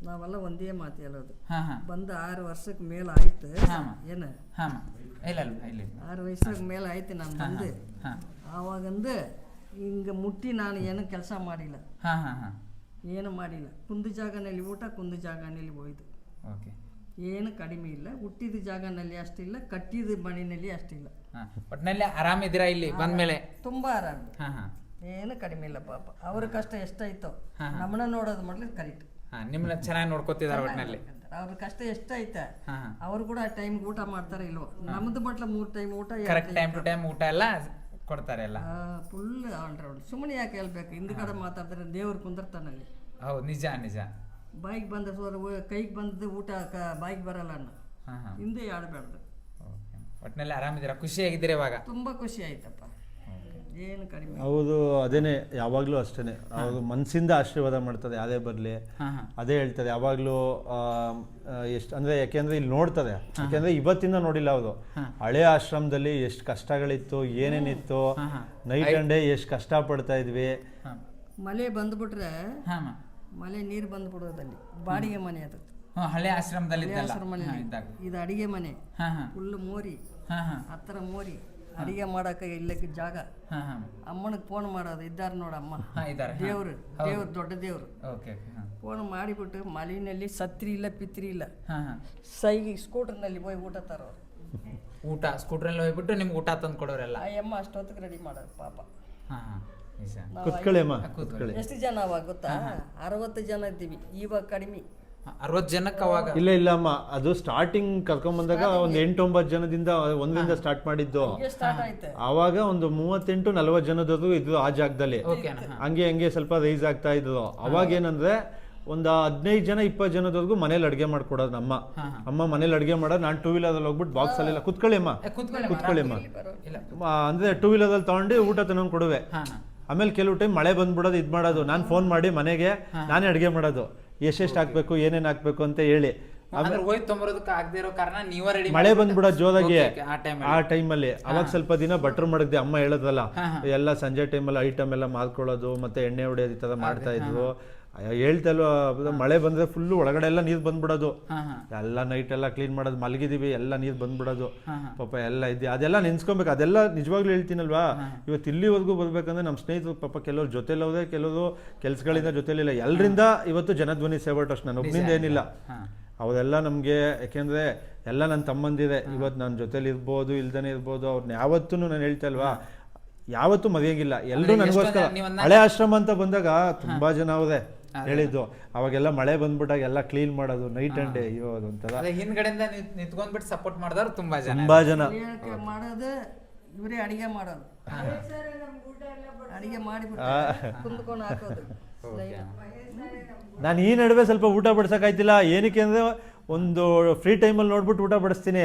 ನಾವೆಲ್ಲ ಒಂದೇ ಮಾತು ಹೇಳೋದು. ಹಾ ಹಾ. ಬಂದ ಆರು ವರ್ಷಕ್ಕೆ ಮೇಲೆ ಆಯ್ತು. ಹಾ. ಏನು. ಆರು ವಯಸ್ಸಿಗೆ ಮೇಲೆ ಆಯ್ತು ನಾನು ಬಂದು ಆವಾಗಂದ ಹಿಂಗೆ ಮುಟ್ಟಿ ನಾನು ಏನು ಕೆಲಸ ಮಾಡಿಲ್ಲ. ಹಾ ಹಾ ಹಾ. ಏನು ಮಾಡಿಲ್ಲ. ಕುಂದು ಜಾಗನಲ್ಲಿ ಊಟ ಕುಂದು ಜಾಗನಲ್ಲಿ ಹೋಯ್ತು ಓಕೆ. ಏನು ಕಡಿಮೆ ಇಲ್ಲ. ಹುಟ್ಟಿದ ಜಾಗನಲ್ಲಿ ಅಷ್ಟಿಲ್ಲ ಕಟ್ಟಿದ ಮನೆಯಲ್ಲಿ ಅಷ್ಟಿಲ್ಲ ಒಟ್ಟಿನಲ್ಲಿ ಒಟ್ನಲ್ಲಿ ಆರಾಮಿದ್ದೀರಾ ಇಲ್ಲಿ? ಬಂದ್ಮೇಲೆ? ತುಂಬ ಆರಾಮ. ಹಾ ಹಾ. ಏನು ಕಡಿಮೆ ಇಲ್ಲ ಪಾಪ. ಅವ್ರ ಕಷ್ಟ ಎಷ್ಟಾಯ್ತೋ ನಮ್ಮನ್ನ ನೋಡೋದು ಮೊದಲು ಕರೆಕ್ಟ್ ಹಾ ನಿಮ್ಮನ್ನ ಚೆನ್ನಾಗಿ ನೋಡ್ಕೋತಿದ್ದಾರೆ ಒಟ್ಟಿನಲ್ಲಿ ಅವ್ರ ಕಷ್ಟ ಎಷ್ಟೈತೆ ಹಾ ಅವ್ರು ಕೂಡ ಟೈಮ್ ಊಟ ಮಾಡ್ತಾರೆ ಇಲ್ವೋ? ನಮ್ದು ಮಟ್ಲ ಮೂರು ಟೈಮ್ ಊಟ ಕರೆಕ್ಟ್ ಟೈಮ್ ಟು ಟೈಮ್ ಊಟ ಎಲ್ಲ ಕೊಡ್ತಾರೆ ಎಲ್ಲ ಫುಲ್ ಆಲ್ರೌಂಡ್ ಸುಮ್ಮನೆ ಯಾಕೆ ಹೇಳ್ಬೇಕು? ಹಿಂದ್ ಕಡೆ ಮಾತಾಡಿದ್ರೆ ದೇವ್ರು ಕುಂದರ್ತಾನಲ್ಲಿ ಹೌದು ನಿಜ ನಿಜ. ಬಾಯಿಗೆ ಬಂದ ಕೈಗೆ ಬಂದದ್ದು ಊಟ ಬೈಕ್ ಬಾಯಿಗೆ ಬರಲ್ಲ ಅಣ್ಣ ಹಿಂದೆ ಆಡ್ಬಾರ್ದು. ಓಕೆ. ಒಟ್ನಲ್ಲಿ ಆರಾಮಿದ್ದೀರಾ? ಖುಷಿಯಾಗಿದ್ದೀರಾ ಇವಾಗ? ತುಂಬ ಖುಷಿ ಆಯ್ತಪ್ಪ. ಏನು ಕಡಿಮೆ ಹೌದು ಅದೇನೆ ಯಾವಾಗಲೂ ಅಷ್ಟೇನೆ. ಅವ್ರು ಮನಸ್ಸಿಂದ ಆಶೀರ್ವಾದ ಮಾಡ್ತದೆ ಅದೇ ಬರಲಿ. ಅದೇ ಹೇಳ್ತದೆ ಯಾವಾಗಲೂ ಎಷ್ಟು ಅಂದರೆ ಯಾಕೆಂದ್ರೆ ಇಲ್ಲಿ ನೋಡ್ತದೆ ಯಾಕೆಂದ್ರೆ ಇವತ್ತಿಂದ ನೋಡಿಲ್ಲ ಅವರು. ಹಳೆ ಆಶ್ರಮದಲ್ಲಿ ಎಷ್ಟು ಕಷ್ಟಗಳಿತ್ತು ಏನೇನಿತ್ತು. ನೈಟ್ ಆ್ಯಂಡ್ ಡೇ ಎಷ್ಟು ಪಡ್ತಾ ಇದ್ವಿ. ಮಳೆ ಬಂದ್ಬಿಟ್ರೆ ಮಳೆ ನೀರು ಬಂದ್ಬಿಡೋದಲ್ಲಿ ಬಾಡಿಗೆ ಮನೆ ಅದು. ಹಳೆ ಆಶ್ರಮದಲ್ಲಿ ಇದು ಅಡಿಗೆ ಮನೆ. ಫುಲ್ ಮೋರಿ. ಹತ್ತಿರ ಮೋರಿ. ಅಡಿಗೆ ಮಾಡಕ್ಕೆ ಇಲ್ಲಕ್ಕೆ ಜಾಗ. ಹಾ ಹಾ. ಅಮ್ಮನಿಗೆ ಫೋನ್ ಮಾಡೋದು ಇದ್ದಾರ ನೋಡಮ್ಮ ದೇವ್ರು ದೇವ್ರು ದೊಡ್ಡ ದೇವ್ರು. ಓಕೆ ಓಕೆ ಹಾ. ಫೋನ್ ಮಾಡಿಬಿಟ್ಟು ಮಲಿನಲ್ಲಿ ಸತ್ರಿ ಇಲ್ಲ ಪಿತ್ರಿ ಇಲ್ಲ. ಹಾ ಹಾ. ಸೈಗಿ ಸ್ಕೂಟರ್ನಲ್ಲಿ ಹೋಗಿ ಊಟ ತರೋರು. ಊಟ ಸ್ಕೂಟ್ರಲ್ಲಿ ಹೋಗ್ಬಿಟ್ಟು ನಿಮ್ಗೆ ಊಟ ತಂದು ಕೊಡೋರೆಲ್ಲ? ಅಮ್ಮ ಅಷ್ಟೊತ್ತಿಗೆ ರೆಡಿ ಮಾಡೋರು ಪಾಪ. ಎಷ್ಟು ಜನ ಅವಾಗ ಗೊತ್ತಾ? ಅರವತ್ತು ಜನ ಇದ್ದೀವಿ. ಇವಾಗ ಕಡಿಮೆ. ಅರವತ್ತು ಜನಕ್ಕೆ ಅವಾಗ. ಇಲ್ಲ ಇಲ್ಲ ಅಮ್ಮ. ಅದು ಸ್ಟಾರ್ಟಿಂಗ್ ಕರ್ಕೊಂಡ್ ಬಂದಾಗ ಒಂದು ಎಂಟೊಂಬತ್ತು ಜನದಿಂದ ಒಂದರಿಂದ ಸ್ಟಾರ್ಟ್ ಮಾಡಿದ್ದು. ಅವಾಗ ಸ್ಟಾರ್ಟ್ ಆಯ್ತು. ಆವಾಗ ಒಂದು ಮೂವತ್ತೆಂಟು ನಲ್ವತ್ತು ಜನದವರು ಇದ್ರು ಆ ಜಾಗದಲ್ಲಿ. ಹಂಗೆ ಹಂಗೆ ಸ್ವಲ್ಪ ರೈಸ್ ಆಗ್ತಾ ಇದ್ರು ಅವಾಗ ಏನಂದ್ರೆ ಒಂದು ಹದಿನೈದು ಜನ ಇಪ್ಪತ್ತು ಜನದವರೆಗೂ ಮನೇಲಿ ಅಡುಗೆ ಮಾಡ್ಕೊಡೋದು ಅಮ್ಮ ಅಮ್ಮ ಮನೇಲಿ ಅಡುಗೆ ಮಾಡೋದು ನಾನು ಟೂ ವೀಲರಲ್ಲಿ ಹೋಗ್ಬಿಟ್ಟು ಬಾಕ್ಸ್ ಅಲ್ಲೆಲ್ಲ ಕುತ್ಕೊಳ್ಳಿ ಅಮ್ಮ. ಕೂತ್ಕೊಳ್ಳಿ ಅಮ್ಮ ಅಂದ್ರೆ ಟೂ ವೀಲರಲ್ಲಿ ತಗೊಂಡು ಊಟ ತಗೊಂಡು ಕೊಡುವೆ. ಆಮೇಲೆ ಕೆಲವು ಟೈಮ್ ಮಳೆ ಬಂದ್ಬಿಡೋದು ಇದು ಮಾಡೋದು. ನಾನು ಫೋನ್ ಮಾಡಿ ಮನೆಗೆ ನಾನೇ ಅಡುಗೆ ಮಾಡೋದು. ಎಷ್ಟೆಷ್ಟು ಹಾಕ್ಬೇಕು ಏನೇನು ಹಾಕ್ಬೇಕು ಅಂತ ಹೇಳಿ. ಅಂದ್ರೆ ಹೋಯ್ ತೊಂಬರೋದಕ್ಕೆ ಆಗದೆ ಇರೋ ಕಾರಣ ನೀವ ರೆಡಿ ಮಳೆ ಬಂದ್ಬಿಡ ಜೋರಾಗಿ ಆ ಟೈಮ್ ಆ ಟೈಮಲ್ಲಿ ಅವಾಗ ಸ್ವಲ್ಪ ದಿನ ಬಟರ್ ಮಾಡಿದ್ದೆ ಅಮ್ಮ ಹೇಳೋದಲ್ಲ ಎಲ್ಲಾ ಸಂಜೆ ಟೈಮಲ್ಲಿ ಐಟಮ್ ಎಲ್ಲ ಮಾಡ್ಕೊಳ್ಳೋದು ಮತ್ತೆ ಎಣ್ಣೆ ಹೊಡೆಯೋದಿತ್ತದ ಮಾಡ್ತಾ ಇದ್ವು. ಹೇಳ್ತಲ್ವ ಮಳೆ ಬಂದ್ರೆ ಫುಲ್ಲು ಒಳಗಡೆ ಎಲ್ಲ ನೀರು ಬಂದ್ಬಿಡೋದು. ಎಲ್ಲ ನೈಟ್ ಎಲ್ಲ ಕ್ಲೀನ್ ಮಾಡೋದು ಮಲಗಿದೀವಿ ಎಲ್ಲ ನೀರು ಬಂದ್ಬಿಡೋದು. ಪಾಪ ಎಲ್ಲ ಇದೆ ಅದೆಲ್ಲ ನೆನ್ಸ್ಕೊಬೇಕು ಅದೆಲ್ಲ ನಿಜವಾಗ್ಲೂ ಹೇಳ್ತೀನಲ್ವಾ? ಇವತ್ತು ಇಲ್ಲಿವರೆಗೂ ಬರ್ಬೇಕಂದ್ರೆ ನಮ್ಮ ಸ್ನೇಹಿತರು ಪಾಪ ಕೆಲವ್ರು ಜೊತೆಲಿ ಹೋದ್ರೆ ಕೆಲವರು ಕೆಲ್ಸಗಳಿಂದ ಜೊತೆಲಿಲ್ಲ. ಎಲ್ಲರಿಂದ ಇವತ್ತು ಜನಧ್ವನಿ ಸೇವಾ ಟ್ರಸ್ಟ್ ನಾನು ಒಬ್ಬನಿಂದ ಏನಿಲ್ಲ. ಅವರೆಲ್ಲ ನಮಗೆ ಯಾಕೆಂದ್ರೆ ಎಲ್ಲ ನನ್ನ ತಮ್ಮಂದಿದೆ ಇವತ್ತು ನನ್ನ ಜೊತೆಲಿ ಇರ್ಬೋದು ಇಲ್ದೇ ಇರ್ಬೋದು ಅವ್ರನ್ನ ಯಾವತ್ತೂ ನಾನು ಹೇಳ್ತಲ್ವಾ? ಯಾವತ್ತೂ ಮರೆಯಂಗಿಲ್ಲ. ಎಲ್ಲರೂ ನನಗೋಸ್ಕರ ಹಳೆ ಆಶ್ರಮ ಅಂತ ಬಂದಾಗ ತುಂಬಾ ಜನ ಅವರೇ ಹೇಳಿದ್ದು. ಅವಾಗೆಲ್ಲ ಮಳೆ ಬಂದ್ಬಿಟ್ಟಾಗ ಎಲ್ಲ ಕ್ಲೀನ್ ಮಾಡೋದು ನೈಟ್ ಅಂಡ್ ಡೇ ಅಯ್ಯೋ ಅದೊಂಥರ. ಅದೇ ಹಿಂದ್ಗಡೆಯಿಂದ ನಿಂತ್- ನಿಂತ್ಕೊಂಡ್ಬಿಟ್ಟು ಸಪೋರ್ಟ್ ಮಾಡಿದವ್ರು ತುಂಬಾ ಜನ. ತುಂಬಾ ಜನ. ಮಾಡೋದು ಇವರೇ ಅಡಿಗೆ ಮಾಡೋದು. ಅಡಿಗೆ ಮಾಡಿ ಕುಂದ್ಕೊಂಡು ಹಾಕೋದು. ನಾನು ಈ ನಡುವೆ ಸ್ವಲ್ಪ ಊಟ ಬಡ್ಸಕ್ಕಾಯ್ತಿಲ್ಲ ಏನಕ್ಕೆ ಅಂದ್ರೆ ಒಂದು ಫ್ರೀ ಟೈಮಲ್ಲಿ ನೋಡ್ಬಿಟ್ಟು ಊಟ ಬಡಿಸ್ತೀನಿ.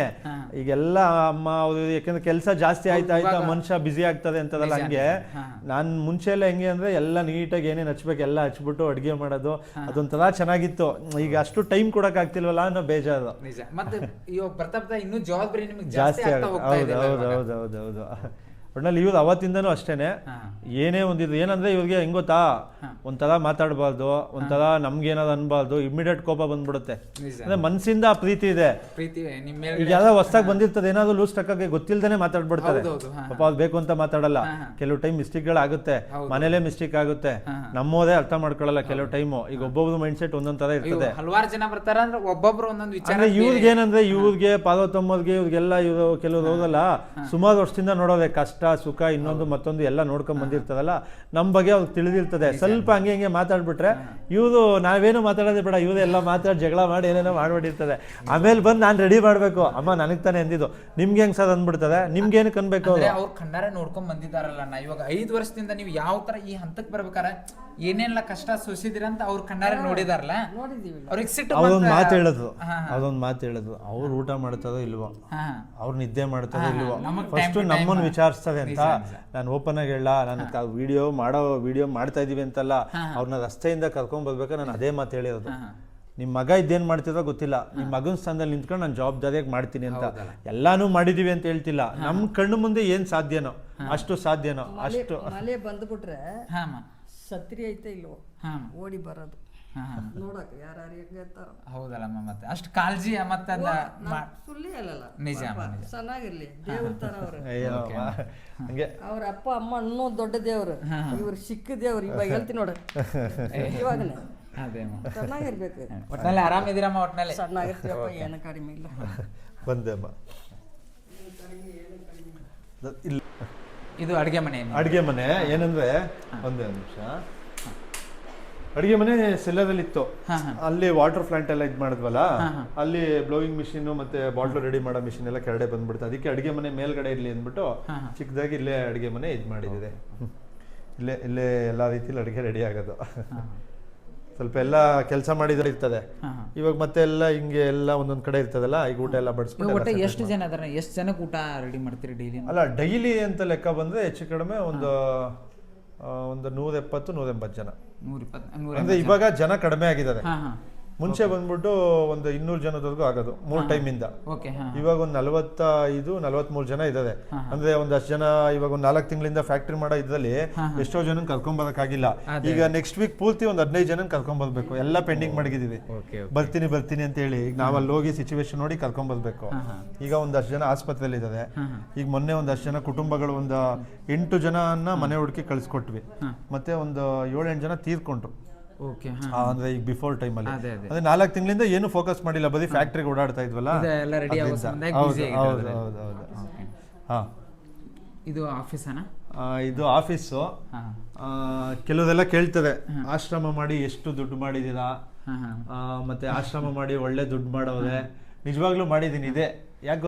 ಈಗೆಲ್ಲ ಅಮ್ಮ ಯಾಕೆಂದ್ರೆ ಕೆಲಸ ಜಾಸ್ತಿ ಆಯ್ತಾ ಆಯ್ತಾ ಮನುಷ್ಯ ಬಿಸಿ ಆಗ್ತದೆ ಅಂತದಲ್ಲ ಹಂಗೆ. ನಾನು ಮುಂಚೆ ಎಲ್ಲ ಹೆಂಗೆ ಅಂದ್ರೆ ಎಲ್ಲ ನೀಟಾಗಿ ಏನೇನು ಹಚ್ಬೇಕು ಎಲ್ಲ ಹಚ್ಬಿಟ್ಟು ಅಡುಗೆ ಮಾಡೋದು. ಅದೊಂಥರ ಚೆನ್ನಾಗಿತ್ತು. ಈಗ ಅಷ್ಟು ಟೈಮ್ ಕೊಡಕ್ ಆಗ್ತಿಲ್ವಲ್ಲ ಅನ್ನೋ ಬೇಜಾರು. ಮತ್ತೆ ಇವಾಗ ಬರ್ತಾ ಬರ್ತಾ ಇನ್ನೂ ಜವಾಬ್ದಾರಿ ನಿಮಗೆ ಜಾಸ್ತಿ ಆಗ್ತಾ ಹೋಗ್ತಾ ಇದೆ ಹೌದು ಹೌದು ಹೌದು ಹೌದು. ಒಟ್ನಲ್ಲಿ ಇವ್ರು ಅವತ್ತಿಂದನೂ ಅಷ್ಟೇನೆ. ಏನೇ ಒಂದಿದ್ರು ಏನಂದ್ರೆ ಇವ್ರಿಗೆ ಹೆಂಗ್ ಗೊತ್ತಾ? ಒಂಥರ ಮಾತಾಡಬಾರ್ದು ಒಂಥರ ನಮ್ಗೇನಾದ್ರು ಅನ್ಬಾರ್ದು ಇಮಿಡಿಯೇಟ್ ಕೋಪ ಬಂದ್ಬಿಡುತ್ತೆ. ಅಂದ್ರೆ ಮನ್ಸಿಂದ ಆ ಪ್ರೀತಿ ಇದೆ. ಪ್ರೀತಿ ನಿಮ್ಮ ಈಗ ಯಾರೋ ಹೊಸ್ದಾಗ್ ಬಂದಿರ್ತದೆ ಏನಾದ್ರು ಲೂಸ್ ಟಕ್ಕಾಗೆ ಗೊತ್ತಿಲ್ದೇನೆ ಮಾತಾಡ್ಬಿಡ್ತಾರೆ. ಹಾ, ಪಾಪ ಅದು ಬೇಕು ಅಂತ ಮಾತಾಡಲ್ಲ. ಕೆಲವು ಟೈಮ್ ಮಿಸ್ಟೇಕ್ಗಳಾಗುತ್ತೆ ಮನೇಲೆ ಮಿಸ್ಟೇಕ್ ಆಗುತ್ತೆ. ನಮ್ಮೋದೇ ಅರ್ಥ ಮಾಡ್ಕೊಳ್ಳಲ್ಲ ಕೆಲವು ಟೈಮು ಈಗ ಒಬ್ಬೊಬ್ರು ಮೈಂಡ್ ಸೆಟ್ ಒಂದೊಂದ್ ತರ ಇರ್ತದೆ. ಹಲವಾರು ಜನ ಬರ್ತಾರ ಅಂದ್ರೆ ಒಬ್ಬೊಬ್ರು ಒಂದೊಂದು ವಿಚಾರ ಅಂದ್ರೆ ಇವ್ರಿಗೆ ಏನಂದ್ರೆ ಇವ್ರಿಗೆ ಪಾರ್ವತಮ್ಮವ್ರಿಗೆ ಇವ್ರಿಗೆಲ್ಲ ಇವರು ಕೆಲವ್ರು ಹೋಗಲ್ಲ. ಸುಮಾರು ವರ್ಷದಿಂದ ನೋಡೋದೇ ಕಷ್ಟ. ಸುಖ ಇನ್ನೊಂದು ಮತ್ತೊಂದು ಎಲ್ಲ ನೋಡ್ಕೊಂಡ್ ಬಂದಿರ್ತದಲ್ಲ ನಮ್ಮ ಬಗ್ಗೆ ಅವ್ರಿಗೆ ತಿಳಿದಿರ್ತದೆ. ಸ್ವಲ್ಪ ಹಂಗೆ ಹಿಂಗೆ ಮಾತಾಡ್ಬಿಟ್ರೆ ಇವ್ರು ನಾವೇನು ಮಾತಾಡೋದೇ ಬೇಡ ಇವ್ರು ಎಲ್ಲ ಮಾತಾಡಿ ಜಗಳ ಮಾಡಿ ಏನೇನೋ ಮಾಡ್ಬಿಟ್ಟಿರ್ತದೆ. ಆಮೇಲೆ ಬಂದು ನಾನು ರೆಡಿ ಮಾಡ್ಬೇಕು. ಅಮ್ಮ ನನಗ್ ತಾನೇ ಅಂದಿದ್ದು. ನಿಮ್ಗೆ ಹೆಂಗ್ ಸರ್ ಅಂದ್ಬಿಡ್ತದೆ? ನಿಮ್ಗೆ ಕನ್ಬೇಕು ಅನ್ಬೇಕು ಅಂದ್ರೆ ಅವ್ರು? ಅವ್ರು ಕಣ್ಣಾರೆ ನೋಡ್ಕೊಂಡ್ ಬಂದಿದ್ದಾರಲ್ಲ ನಾ ಇವಾಗ ಐದು ವರ್ಷದಿಂದ ನೀವು ಯಾವ ತರ ಈ ಹಂತಕ್ಕೆ ಬರ್ಬೇಕಾರ ಏನೆಲ್ಲ ಕಷ್ಟ ಸುಸಿದಿರ ಅಂತ ಅವ್ರ ಕಣ್ಣಾರೆ ನೋಡಿದಾರಲ್ಲ ನೋಡಿದೀವಿ. ಅವ್ರಿಗೆ ಸಿಟ್ಟು ಅವ್ರೊಂದು ಬಂತ- ಮಾತು ಹೇಳಿದ್ರು ಹಾ, ಅದೊಂದು ಮಾತು ಹೇಳಿದ್ರು ಅವ್ರು ಊಟ ಮಾಡ್ತದೋ ಇಲ್ವೋ? ಅವ್ರು ನಿದ್ದೆ ಮಾಡ್ತದೋ ಇಲ್ವೋ? ನಮಗ್ ಫಸ್ಟ್ ನಮ್ಮನ್ನು ವಿಚಾರಿಸ್ತದೆ ಅಂತ. ನಾನು ಓಪನ್ ಆಗಿ ಹೇಳ ನಾನು ವಿಡಿಯೋ ಮಾಡೋ ವಿಡಿಯೋ ಮಾಡ್ತಾ ಇದೀವಿ ಅಂತಲ್ಲ ಅವ್ರನ್ನ ರಸ್ತೆಯಿಂದ ಕರ್ಕೊಂಡ್ ಬರ್ಬೇಕಾದ್ರೆ ನಾನು ಅದೇ ಮಾತು ಹೇಳಿರೋದು ನಿಮ್ಮ ಮಗ ಇದೇನ್ ಮಾಡ್ತಿರೋ ಗೊತ್ತಿಲ್ಲ. ನಿಮ್ಮ ಮಗನ ಸ್ಥಾನದಲ್ಲಿ ನಿಂತ್ಕೊಂಡು ನಾನು ಜವಾಬ್ದಾರಿಯಾಗಿ ಮಾಡ್ತೀನಿ ಅಂತ. ಎಲ್ಲಾನು ಮಾಡಿದೀವಿ ಅಂತ ಹೇಳ್ತಿಲ್ಲ. ನಮ್ಮ ಕಣ್ಣು ಮುಂದೆ ಏನ್ ಸಾಧ್ಯನೋ? ಅಷ್ಟು ಸಾಧ್ಯನೋ? ಅಷ್ಟು. ಮಳೆ ಬಂದ್ಬಿಟ್ರೆ. ಸತ್ರಿ ಐತೆ ಇಲ್ವೋ? ಹಾ. ಓಡಿ ಬರೋದು. ನೋಡಕ್ ಇರ್ತಾರೋ. ಹೌದಲ್ಲಮ್ಮ ಮತ್ತೆ ಅಷ್ಟು ಕಾಳಜಿ ಮತ್ತೆ ಅದ ಸುಳ್ಳಿ ಅಲ್ಲಲ್ಲ ನಿಜ. ಚೆನ್ನಾಗಿರ್ಲಿ. ದೇವ್ರ ತರ ಅವ್ರು. ಅಯ್ಯೋ ಹಂಗೆ. ಅವ್ರ ಅಪ್ಪ ಅಮ್ಮ ಅನ್ನೋ ದೊಡ್ಡ ದೇವ್ರು. ಇವ್ರು ಚಿಕ್ಕ ದೇವ್ರು. ಇವಾಗ ಹೇಳ್ತೀನಿ ನೋಡ. ಇವಾಗನೇ. ಚೆನ್ನಾಗಿರ್ಬೇಕು. ಒಟ್ನಲ್ಲಿ ಆರಾಮಿದ್ದೀರಮ್ಮ ಒಟ್ನಲ್ಲಿ. ಚೆನ್ನಾಗಿರ್ತೀವಪ್ಪ ಏನು ಕಡಿಮೆ ಇಲ್ಲ. ಬಂದೆ ಅಮ್ಮ. ಇಲ್ಲ. ಇದು ಅಡಿಗೆ ಮನೆ? ಅಡುಗೆ ಮನೆ ಏನಂದ್ರೆ ಒಂದೇ ಒಂದು ನಿಮಿಷ. ಅಡುಗೆ ಮನೆ ಸೆಲ್ಲದಲ್ಲಿ ಇತ್ತು ಅಲ್ಲಿ ವಾಟರ್ ಪ್ಲಾಂಟ್ ಎಲ್ಲ ಇದು ಮಾಡಿದ್ವಲ್ಲ ಅಲ್ಲಿ ಬ್ಲೋವಿಂಗ್ ಮಿಷಿನ್ ಮತ್ತೆ ಬಾಟ್ಲು ರೆಡಿ ಮಾಡೋ ಮಿಷಿನ್ ಎಲ್ಲ ಕೆರಡೆ ಬಂದ್ಬಿಡ್ತು. ಅದಕ್ಕೆ ಅಡುಗೆ ಮನೆ ಮೇಲ್ಗಡೆ ಇರ್ಲಿ ಅಂದ್ಬಿಟ್ಟು ಚಿಕ್ಕದಾಗಿ ಇಲ್ಲೇ ಅಡುಗೆ ಮನೆ ಇದು ಮಾಡಿದಿದೆ. ಇಲ್ಲೇ ಇಲ್ಲೇ ಎಲ್ಲ ರೀತಿಯಲ್ಲಿ ಅಡುಗೆ ರೆಡಿ ಆಗೋದು. ಸ್ವಲ್ಪ ಎಲ್ಲ ಕೆಲಸ ಮಾಡಿದ್ರೆ ಇರ್ತದೆ. ಇವಾಗ ಮತ್ತೆ ಎಲ್ಲ ಹಿಂಗೆ ಎಲ್ಲ ಒಂದೊಂದ್ ಕಡೆ ಇರ್ತದಲ್ಲ ಈಗ ಊಟ ಎಲ್ಲ ಬಡಿಸ್ಬಿಟ್ಟು ಒಟ್ಟು ಎಷ್ಟು ಜನ ಅದಾರ? ಎಷ್ಟು ಜನಕ್ಕೆ ಊಟ ರೆಡಿ ಮಾಡ್ತೀರಿ ಡೈಲಿ ಅಲ್ಲ ಡೈಲಿ ಅಂತ ಲೆಕ್ಕ ಬಂದ್ರೆ ಹೆಚ್ಚು ಕಡಿಮೆ ಒಂದು ಆ, ಒಂದು ನೂರ ಎಪ್ಪತ್ತು ನೂರ ಎಂಬತ್ತು ಜನ. ನೂರ ಇಪ್ಪತ್ತು ನೂರ ಅಂದ್ರೆ ಇವಾಗ ಜನ ಕಡಿಮೆ ಆಗಿದ್ದಾರೆ. ಹಾ ಹಾ. ಮುಂಚೆ ಬಂದ್ಬಿಟ್ಟು ಒಂದು ಇನ್ನೂರು ಜನದವರೆಗೂ ಆಗೋದು ಮೂರು ಟೈಮಿಂದ. ಇವಾಗ ಒಂದು ನಲವತ್ತೈದು ನಲವತ್ಮೂರು ಜನ ಇದ್ದಾರೆ ಅಂದ್ರೆ ಒಂದಷ್ಟು ಜನ ಇವಾಗ ಒಂದು ನಾಲ್ಕು ತಿಂಗಳಿಂದ ಫ್ಯಾಕ್ಟ್ರಿ ಮಾಡೋ ಇದ್ರಲ್ಲಿ ಎಷ್ಟೋ ಜನ ಕರ್ಕೊಂಡ್ ಬರಕ್ಕಾಗಿಲ್ಲ. ಈಗ ನೆಕ್ಸ್ಟ್ ವೀಕ್ ಪೂರ್ತಿ ಒಂದು ಹದಿನೈದು ಜನ ಕರ್ಕೊಂಡ್ ಬರ್ಬೇಕು. ಎಲ್ಲ ಪೆಂಡಿಂಗ್ ಮಡಗಿದೀವಿ. ಬರ್ತೀನಿ ಬರ್ತೀನಿ ಅಂತ ಹೇಳಿ ಈಗ ನಾವು ಅಲ್ಲಿ ಹೋಗಿ ಸಿಚುವೇಶನ್ ನೋಡಿ ಕರ್ಕೊಂಡ್ ಬರ್ಬೇಕು. ಈಗ ಒಂದಷ್ಟು ಜನ ಆಸ್ಪತ್ರೆಯಲ್ಲಿ ಇದ್ದಾರೆ ಈಗ ಮೊನ್ನೆ ಒಂದಷ್ಟು ಜನ ಕುಟುಂಬಗಳು ಒಂದು ಎಂಟು ಜನನ್ನ ಮನೆ ಹುಡುಕಿ ಕಳಿಸ್ಕೊಟ್ವಿ. ಮತ್ತೆ ಒಂದು ಏಳೆಂಟು ಜನ ತೀರ್ಕೊಂಡ್ರು. ಓಕೆ ಅಂದ್ರೆ ಈಗ ಬಿಫೋರ್ ಟೈಮ್ ಅಲ್ಲಿ. ಅದೇ ನಾಲ್ಕು ತಿಂಗಳಿಂದ ಏನು ಫೋಕಸ್ ಮಾಡಿಲ್ಲ ಬರೀ ಫ್ಯಾಕ್ಟ್ರಿಗೆ ಓಡಾಡ್ತಾ ಇದ್ವಲ್ಲ? ಹಾ. ಇದು ಆಫೀಸನಾ ಇದು ಆಫೀಸು ಕೆಲವರೆಲ್ಲ ಕೇಳ್ತದೆ ಆಶ್ರಮ ಮಾಡಿ ಎಷ್ಟು ದುಡ್ಡು ಆ, ಮತ್ತೆ ಆಶ್ರಮ ಮಾಡಿ ಒಳ್ಳೆ ದುಡ್ಡು ಮಾಡೋದೆ ನಿಜವಾಗ್ಲೂ ಮಾಡಿದೀನಿ ಇದೆ. ಯಾಕೆ